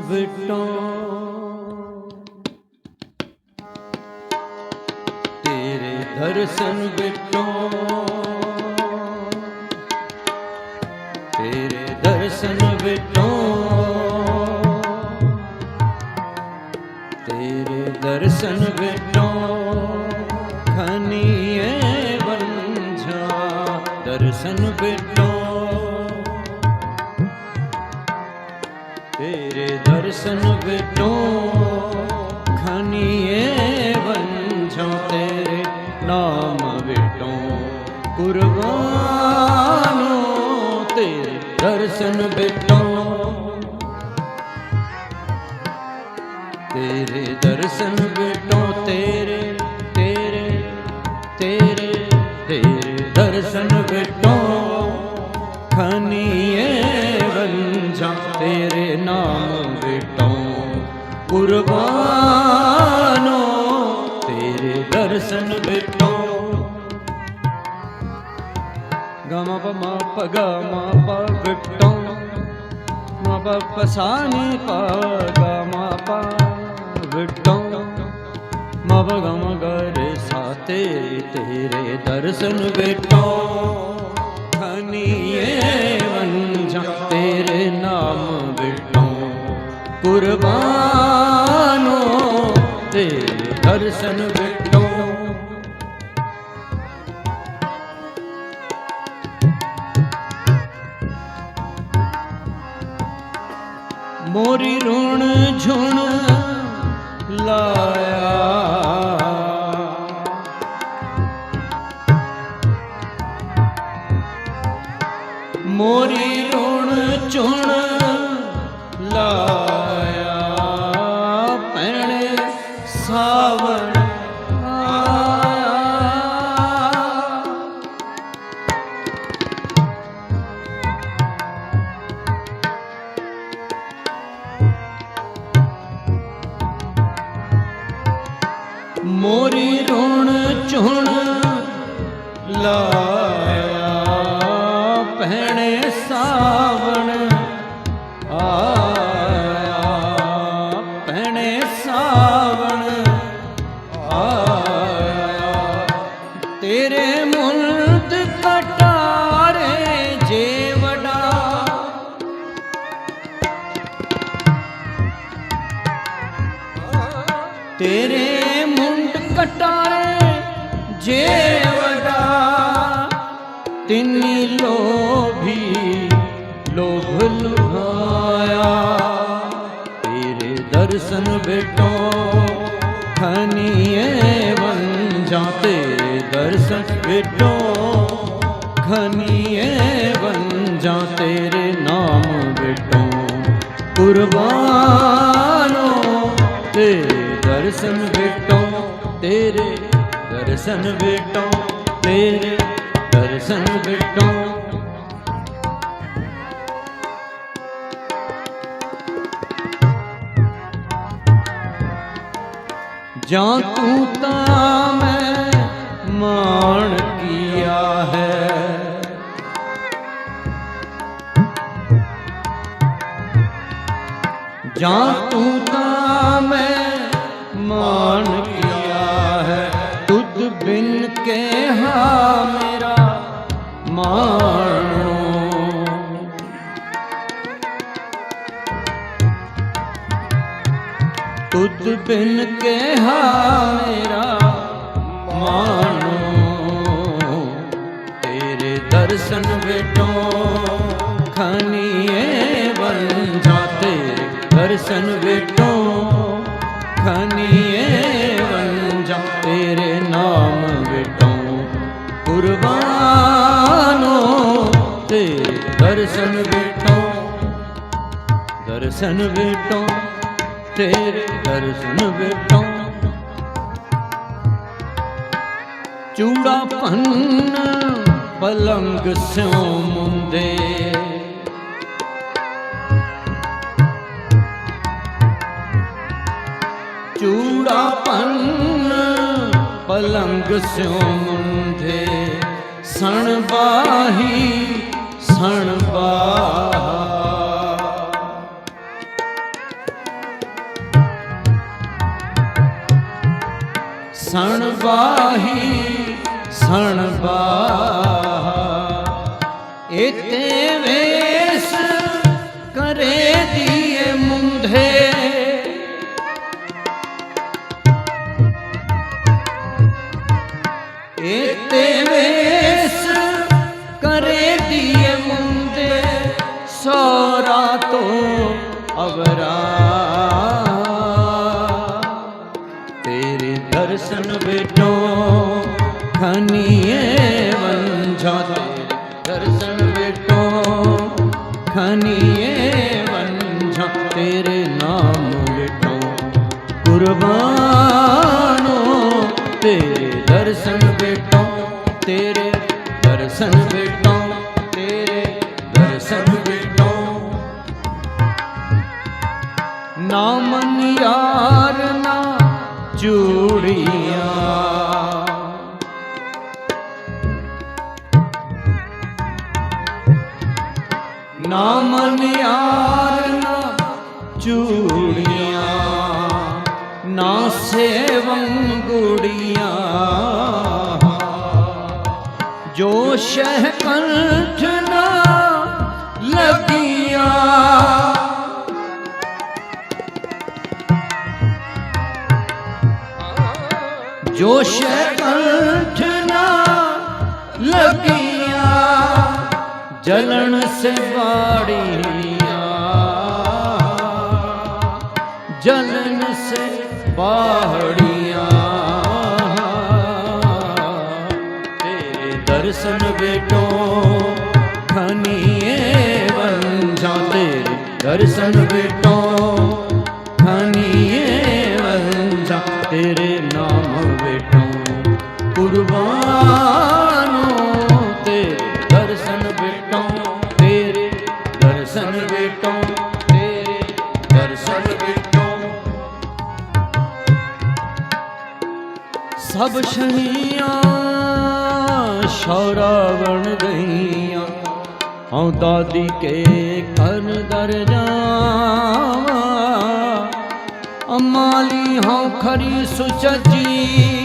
Widow ਤੇਰੇ ਦਰਸ਼ਨ ਵਿਟੋ ਤੇਰੇ ਦਰਸ਼ਨ ਵਿਟੋ ਤੇਰੇ ਦਰਸ਼ਨ ਵਿਟੋ ਖਨੀਏ ਬੰਝਾ ਦਰਸ਼ਨ ਵਿਟੋ ਤੇਰੇ ਦਰਸ਼ਨ ਵਿਟੋ ਖਨੀਏ ਬੰਝੋ ਤੇਰੇ ਨਾਮ ਵਿਟੋ ਕੁਰਬਾਨੋ ਤੇਰੇ ਦਰਸ਼ਨ ਵਿਟੋ ਤੇਰੇ ਦਰਸ਼ਨ ਵਿਟੋ ਤੇਰੇ ਤੇਰੇ ਤੇਰੇ ਤੇਰੇ ਦਰਸ਼ਨ ਵਿਟੋ ਖਨੀਏ ਵੰਝਾ ਤੇਰੇ ਨਾਮ ਕੁਰਬਾਨੋ, ਤੇਰੇ ਦਰਸ਼ਨ ਵਿਟੋ ਗਮ ਪਮਾ ਪਗਾ ਮਾ ਪਾ ਵਿਟੋ ਮਾ ਪਾ ਪਸਾਨੀ ਪਾ ਮਾ ਪਾ ਵਿਟੋ ਮਾ ਗਮ ਗਰੇ ਸਾ ਤੇਰੇ ਦਰਸ਼ਨ ਵਿਟੋ ਖਨੀਏ ਵੰਝਾ ਤੇਰੇ ਨਾਮ ਵਿਟੋ ਕੁਰਬਾਨ ਤੇਰੇ ਦਰਸ਼ਨ ਵਿਟੋ ਮੋਰੀ ਰੁਣ ਜੇ ਵਡਾ ਤਿੰਨੀ ਲੋਭੀ ਲੋਭ ਲੁਭਾਇਆ ਤੇਰੇ ਦਰਸ਼ਨ ਬੇਟੋ ਖਨੀਏ ਵੰਜਾ। ਤੇਰੇ ਦਰਸ਼ਨ ਬੇਟੋ ਖਨੀਏ ਜਾ ਤੇਰੇ ਨਾਮ ਬੇਟੋ, ਕੁਰਬਾਨੋ। ਤੇਰੇ ਦਰਸ਼ਨ ਬੇਟੋ, ਤੇਰੇ ਦਰਸ਼ਨ ਬੇਟੋ, ਤੇਰੇ ਦਰਸ਼ਨ ਬੇਟੋ। ਜਾਂ ਤੂੰ ਤਾਂ ਮੈਂ ਮਾਣ ਕੀਆ ਹੈ। ਜਾਂ ਤੂੰ ਤਾਂ ਮੈਂ ਮਾਣ ਤੁਧ ਬਿਨ ਕੇ ਹਾ ਮੇਰਾ ਮਾਣੋ ਤੇਰੇ ਦਰਸ਼ਨ ਵੇਟੋ ਖਨੀਏ ਵੰਝਾ ਤੇਰੇ ਦਰਸ਼ਨ ਵੇਟੋ ਖਨੀਏ ਦਰਸ਼ਨ ਵੇਟੋ ਦਰਸ਼ਨ ਵੇਟੋ ਤੇਰੇ ਦਰਸ਼ਨ ਵੇਟੋ ਚੂੜਾ ਭੰਨ ਪਲੰਗ ਸਿਉ ਮੁੰਦੇ। ਚੂੜਾ ਭੰਨ ਪਲੰਗ ਸਿਉ ਮੁੰਦੇ। ਸਣ ਬਾਹੀ ਸਹਣ ਸਣ ਬਾਹੀ ਸਣ ਬਾਹਾ ਇਤੇ ਕਰੇ ਦੀਏ ਮੁੰਧੇ। ਇਤੇ ਵੇਸ ਕਰੇ ਅਵਰਾ ਤੇਰੇ ਦਰਸ਼ਨ ਬੇਟੋ ਖਨੀਏ ਵੰਝਾ ਤੇਰੇ ਦਰਸ਼ਨ ਬੇਟੋ ਖਨੀਏ ਚੂੜੀਆਂ ਨਾਮ ਮਨ ਨਾ ਚੂੜੀਆਂ ਨਾ ਸੇਵੰ ਗੁੜੀਆਂ। ਜੋ ਸ਼ਹਿ ਕੰਠ ਨਾ ਲੱਗੀਆਂ। ਜੋਸ਼ ਸ਼ੈਕੰਠ ਨਾ ਲੱਗੀਆਂ, ਜਲਣ ਸੇ ਬਾੜੀਆਂ ਜਲਨ ਸੇ ਬਾੜੀਆਂ ਤੇਰੇ ਦਰਸ਼ਨ ਬੇਟੋ, ਖਨੀਏ ਵੰਝਾਂ ਤੇਰੇ ਦਰਸ਼ਨ ਬੇਟੋ ਕੁਰਬਾਨੋ ਤੇਰੇ ਦਰਸ਼ਨ ਬੇਟੋ ਤੇਰੇ ਦਰਸ਼ਨ ਬੇਟੋ ਤੇਰੇ ਦਰਸ਼ਨ ਬੇਟੋ ਸਭ ਸ਼ਹੀਆਂ ਸ਼ੌਰਾ ਬਣ ਗਈਆਂ ਹਉ ਦਾਦੀ ਕੇ ਘਰ ਦਰ ਜਾਵਾਂ। ਅਮਾਲੀ ਹਉ ਖਰੀ ਸੁਚਜੀ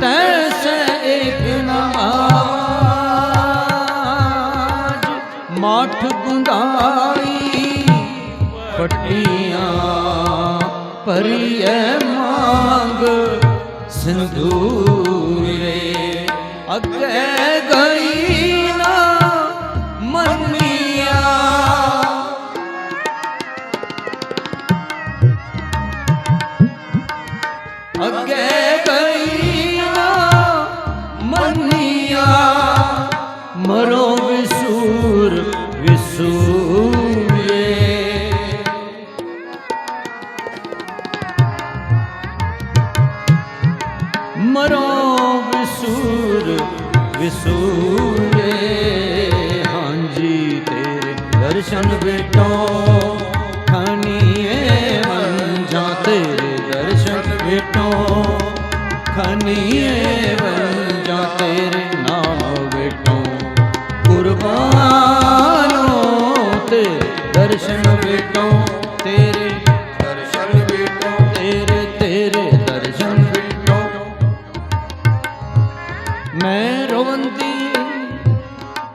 ਤੈਸੇ ਇੱਕ ਨਮਾਜ ਮਾਠ ਗੁੰਦਾਈ ਪਟੀਆਂ ਪਰੀਐ ਮੰਗ ਸਿੰਧੂਰੇ ਅੱਗੇ ਗਈ ਵਿਸੂਰ ਵਿਸੂਰੇ ਮਰੋ ਵਿਸੂਰ ਵਿਸੂਰੇ ਹਾਂਜੀ ਤੇਰੇ ਦਰਸ਼ਨ ਬੇਟੋ ਖਨੀਏ ਜਾ ਤੇਰੇ ਮੈਂ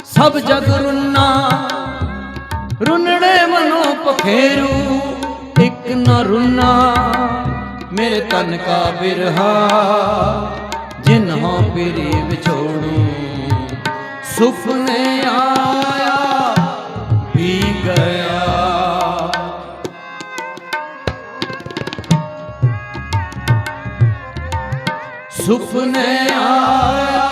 ਸਭ ਜਗ ਰੁੰਨਾ, ਰੁੰਨੜੇ ਮਨੋ ਪਖੇਰੂ ਇੱਕ ਨਾ ਰੁੰਨਾ, ਮੇਰੇ ਤਨ ਕਾ ਬਿਰਹਾ, ਜਿਨ ਹੋ ਪਿਰੀ ਵਿਛੋੜੂ। ਸੁਪਨੇ ਆਇਆ ਵੀ ਗਿਆ। ਸੁਪਨੇ ਆਇਆ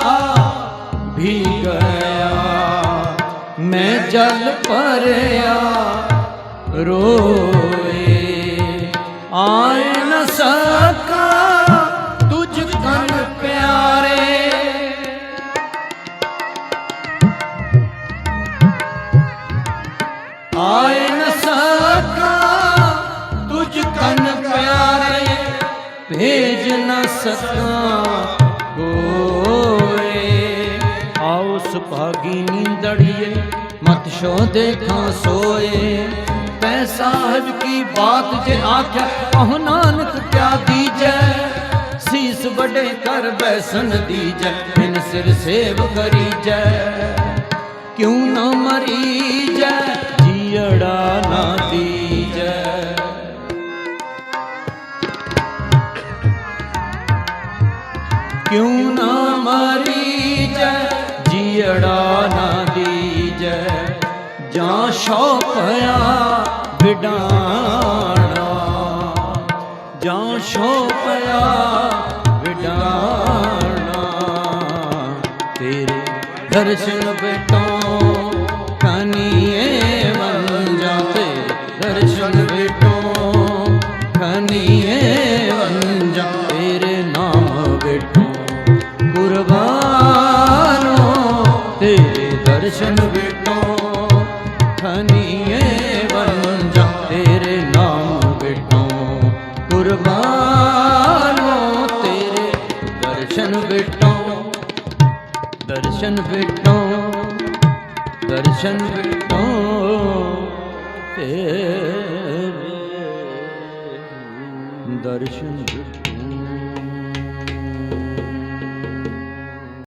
ਮੈਂ ਜਲ ਭਰਿਆ ਰੋਏ। ਆਏ ਨ ਸਕਾ ਤੁਝ ਕਨ ਪਿਆਰੇ। ਆਏ ਨ ਸਕਾ ਤੁਝ ਕਨ ਪਿਆਰੇ। ਭੇਜ ਨ ਸਕਾਂ ਕੋਏ ਆਓ ਸੁਭਾਗੀ ਨੀਂਦੜੀਏ ਮਤ ਦੇਖਾਂ ਸੋਏ। ਤੈ ਸਾਹਿਬ ਕੀ ਬਾਤ ਜੇ ਆਖਿਆ ਕਹੋ ਨਾਨਕ ਕਿਆ ਦੀਜੈ। ਸੀਸ ਕਰ ਬੈਸਨ ਦੀਜੈ, ਬਿਨ ਸਿਰ ਸੇਵ ਕਰੀਜੈ। ਕਿਉ ਨਾ ਮਰੀਜੈ ਜੀੜਾ ਨਾ ਦੀਜੈ। ਕਿਉ ਨਾ ਮਰੀਜੈ ਜੀੜਾ ਸ਼ੋ ਭਇਆ ਵਿਡਾਣਾ। ਜਾਂ ਸ਼ੋ ਭਇਆ ਵਿਡਾਣਾ। ਤੇਰੇ ਦਰਸ਼ਨ ਬੇਟੋ ਕੁਰਬਾਨੋ ਤੇਰੇ ਦਰਸ਼ਨ ਬੇਟੋ ਦਰਸ਼ਨ ਬੇਟੋ ਦਰਸ਼ਨ ਬੇਟੋ ਤੇਰੇ ਦਰਸ਼ਨ ਬੇਟੋ।